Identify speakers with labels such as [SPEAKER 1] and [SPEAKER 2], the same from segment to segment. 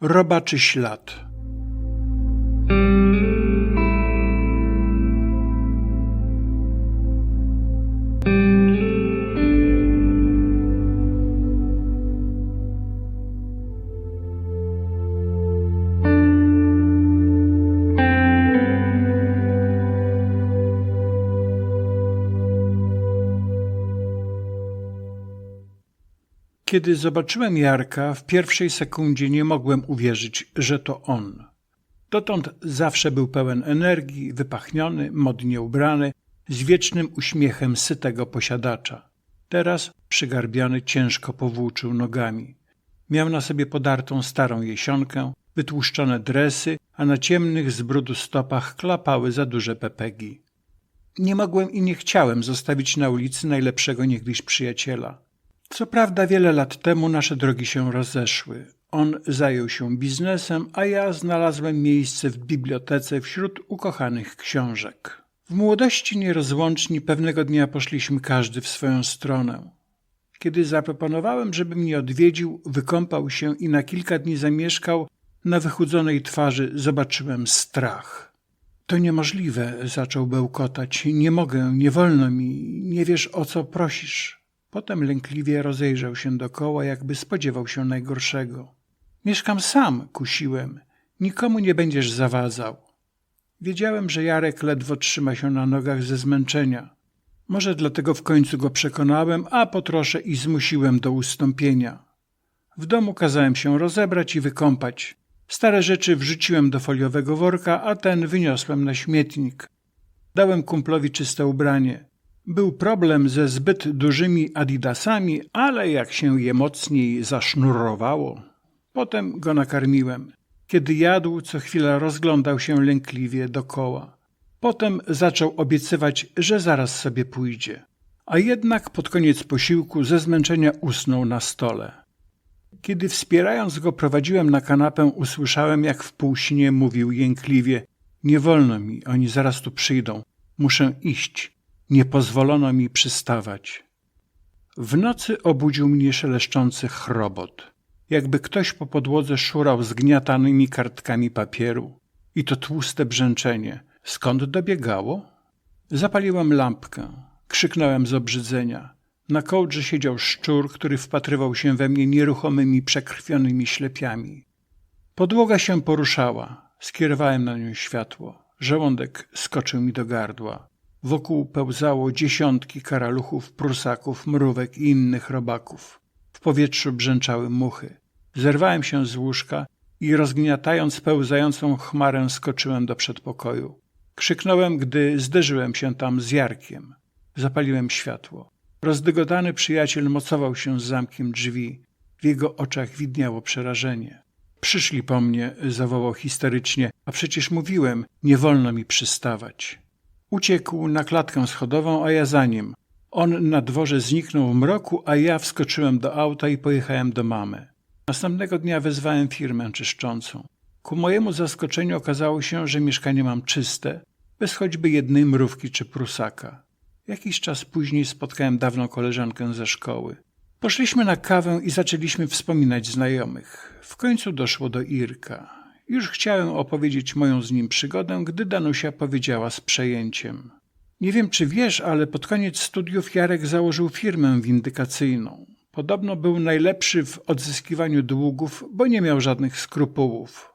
[SPEAKER 1] Robaczy ślad. Kiedy zobaczyłem Jarka, w pierwszej sekundzie nie mogłem uwierzyć, że to on. Dotąd zawsze był pełen energii, wypachniony, modnie ubrany, z wiecznym uśmiechem sytego posiadacza. Teraz przygarbiony ciężko powłóczył nogami. Miał na sobie podartą starą jesionkę, wytłuszczone dresy, a na ciemnych z brudu stopach klapały za duże pepegi. Nie mogłem i nie chciałem zostawić na ulicy najlepszego niegdyś przyjaciela. Co prawda wiele lat temu nasze drogi się rozeszły. On zajął się biznesem, a ja znalazłem miejsce w bibliotece wśród ukochanych książek. W młodości nierozłączni pewnego dnia poszliśmy każdy w swoją stronę. Kiedy zaproponowałem, żeby mnie odwiedził, wykąpał się i na kilka dni zamieszkał, na wychudzonej twarzy zobaczyłem strach. To niemożliwe, zaczął bełkotać. Nie mogę, nie wolno mi, nie wiesz o co prosisz. Potem lękliwie rozejrzał się dokoła, jakby spodziewał się najgorszego. Mieszkam sam, kusiłem. Nikomu nie będziesz zawadzał. Wiedziałem, że Jarek ledwo trzyma się na nogach ze zmęczenia. Może dlatego w końcu go przekonałem, a po trosze i zmusiłem do ustąpienia. W domu kazałem się rozebrać i wykąpać. Stare rzeczy wrzuciłem do foliowego worka, a ten wyniosłem na śmietnik. Dałem kumplowi czyste ubranie. Był problem ze zbyt dużymi adidasami, ale jak się je mocniej zasznurowało. Potem go nakarmiłem. Kiedy jadł, co chwila rozglądał się lękliwie dokoła. Potem zaczął obiecywać, że zaraz sobie pójdzie. A jednak pod koniec posiłku ze zmęczenia usnął na stole. Kiedy wspierając go prowadziłem na kanapę, usłyszałem, jak w półśnie mówił jękliwie: Nie wolno mi, oni zaraz tu przyjdą. Muszę iść. Nie pozwolono mi przystawać. W nocy obudził mnie szeleszczący chrobot, jakby ktoś po podłodze szurał zgniatanymi kartkami papieru. I to tłuste brzęczenie. Skąd dobiegało? Zapaliłem lampkę. Krzyknąłem z obrzydzenia. Na kołdrze siedział szczur, który wpatrywał się we mnie nieruchomymi, przekrwionymi ślepiami. Podłoga się poruszała. Skierowałem na nią światło. Żołądek skoczył mi do gardła. Wokół pełzało dziesiątki karaluchów, prusaków, mrówek i innych robaków. W powietrzu brzęczały muchy. Zerwałem się z łóżka i rozgniatając pełzającą chmarę skoczyłem do przedpokoju. Krzyknąłem, gdy zderzyłem się tam z Jarkiem. Zapaliłem światło. Rozdygotany przyjaciel mocował się z zamkiem drzwi. W jego oczach widniało przerażenie. Przyszli po mnie, zawołał histerycznie, a przecież mówiłem, nie wolno mi przystawać. Uciekł na klatkę schodową, a ja za nim. On na dworze zniknął w mroku, a ja wskoczyłem do auta i pojechałem do mamy. Następnego dnia wezwałem firmę czyszczącą. Ku mojemu zaskoczeniu okazało się, że mieszkanie mam czyste, bez choćby jednej mrówki czy prusaka. Jakiś czas później spotkałem dawną koleżankę ze szkoły. Poszliśmy na kawę i zaczęliśmy wspominać znajomych. W końcu doszło do Irka. Już chciałem opowiedzieć moją z nim przygodę, gdy Danusia powiedziała z przejęciem. Nie wiem, czy wiesz, ale pod koniec studiów Jarek założył firmę windykacyjną. Podobno był najlepszy w odzyskiwaniu długów, bo nie miał żadnych skrupułów.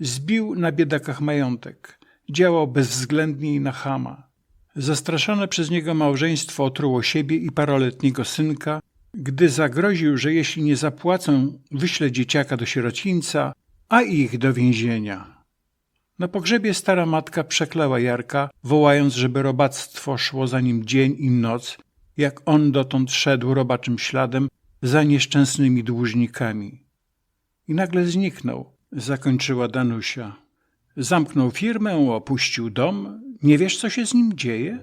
[SPEAKER 1] Zbił na biedakach majątek. Działał bezwzględnie i na chama. Zastraszone przez niego małżeństwo otruło siebie i paroletniego synka, gdy zagroził, że jeśli nie zapłacą, wyśle dzieciaka do sierocińca, a ich do więzienia. Na pogrzebie stara matka przeklęła Jarka, wołając, żeby robactwo szło za nim dzień i noc, jak on dotąd szedł robaczym śladem za nieszczęsnymi dłużnikami. I nagle zniknął, zakończyła Danusia. Zamknął firmę, opuścił dom. Nie wiesz, co się z nim dzieje?